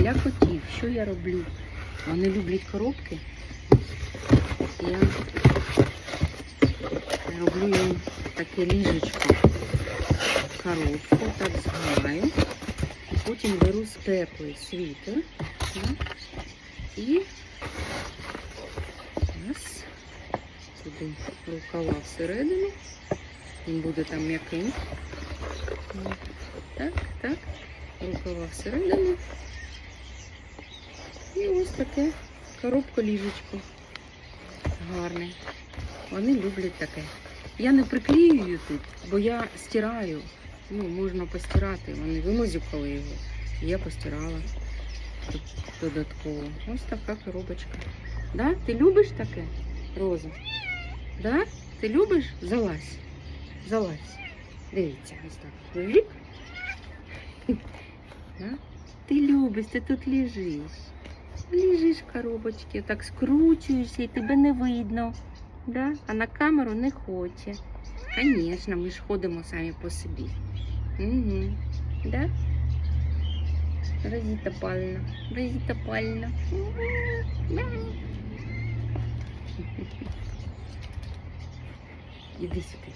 для котів. Що я роблю? Вони люблять коробки. Я роблю їм таке ліжечко. Коробку так згинаю. Потім беру теплий світер. І раз. Рукава всередину. Він буде там. Ну, Так, так. Рукава всередину. І ось таке коробка ліжечко. Гарне. Вони люблять таке. Я не приклеюю тут, бо я стираю. Ну, можна постирати. Вони вимозюкали його. Я постирала тут додатково. Ось така коробочка. Да? Ти любиш таке, Роза? Да? Ти любиш? Залазь. Залазь. Дивіться, ось так. Да? Ти любиш, ти тут лежиш. Лежиш в коробочці, так скручуєшся і тебе не видно. Да? А на камеру не хоче. Звісно, ми ж ходимо самі по собі. Угу. Да? Розіта Павлівна, Розіта Павлівна. Іди сюди.